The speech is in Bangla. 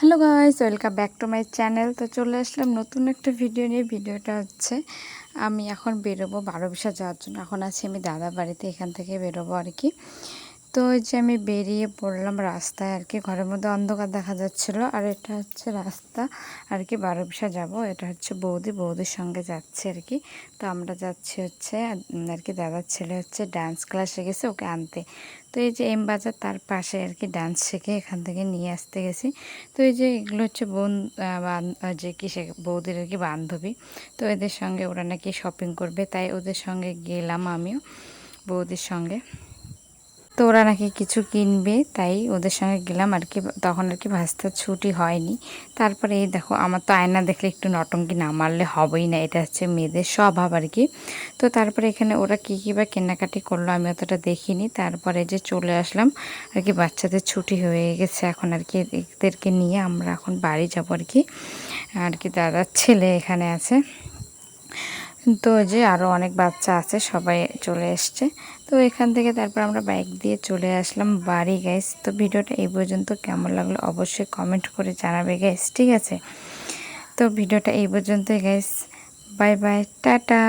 Hello guys, welcome back to my channel. তো চলে আসলাম নতুন একটা ভিডিও নিয়ে। ভিডিওটা হচ্ছে, আমি এখন বেরোবো বারো বিশা যাওয়ার জন্য। এখন আছি আমি দাদা বাড়িতে, এখান থেকে বেরোবো আর কি। তো ওই যে আমি বেরিয়ে পড়লাম রাস্তায় আর কি, ঘরের মধ্যে অন্ধকার দেখা যাচ্ছিল। আর এটা হচ্ছে রাস্তা, আর কি বারো বিশা যাব, এটা হচ্ছে বৌদি, বৌদির সঙ্গে যাচ্ছে আর কি। তো আমরা যাচ্ছি হচ্ছে আর কি দাদার ছেলে হচ্ছে ডান্স ক্লাসে গেছে, ওকে আনতে। তো এই যে এম বাজার তার পাশে আর কি ডান্স শিখে এখান থেকে নিয়ে আসতে গেছি। তো এই যে এগুলো হচ্ছে বোন যে কি সে বৌদির আর কি বান্ধবী, তো এদের সঙ্গে ওরা নাকি শপিং করবে, তাই ওদের সঙ্গে গেলাম আমিও, বৌদির সঙ্গে। তো ওরা নাকি কিছু কিনবে, তাই ওদের সঙ্গে গেলাম আর কি, তখন আর কি ভাস্তার ছুটি হয়নি। তারপরে এই দেখো, আমার তো আয়না দেখলে একটু নটঙ্কি না মারলে হবেই না, এটা হচ্ছে মেয়েদের স্বভাব আর কি। তো তারপরে এখানে ওরা কী কী বা কেনাকাটি করল আমি অতটা দেখিনি। তারপরে যে চলে আসলাম, আর কি বাচ্চাদের ছুটি হয়ে গেছে এখন আর কি এদেরকে নিয়ে আমরা এখন বাড়ি যাব আর কি। আর কি দাদার ছেলে এখানে আছে। তো যে আরও অনেক বাচ্চা আছে, সবাই চলে এসছে। তো এখান থেকে তারপর আমরা বাইক দিয়ে চলে আসলাম বাড়ি গ্যাস তো ভিডিওটা এই পর্যন্ত কেমন লাগল অবশ্যই কমেন্ট করে জানাবে গ্যাস ঠিক আছে? তো ভিডিওটা এই পর্যন্তই গ্যাস বাই বাই টাটা।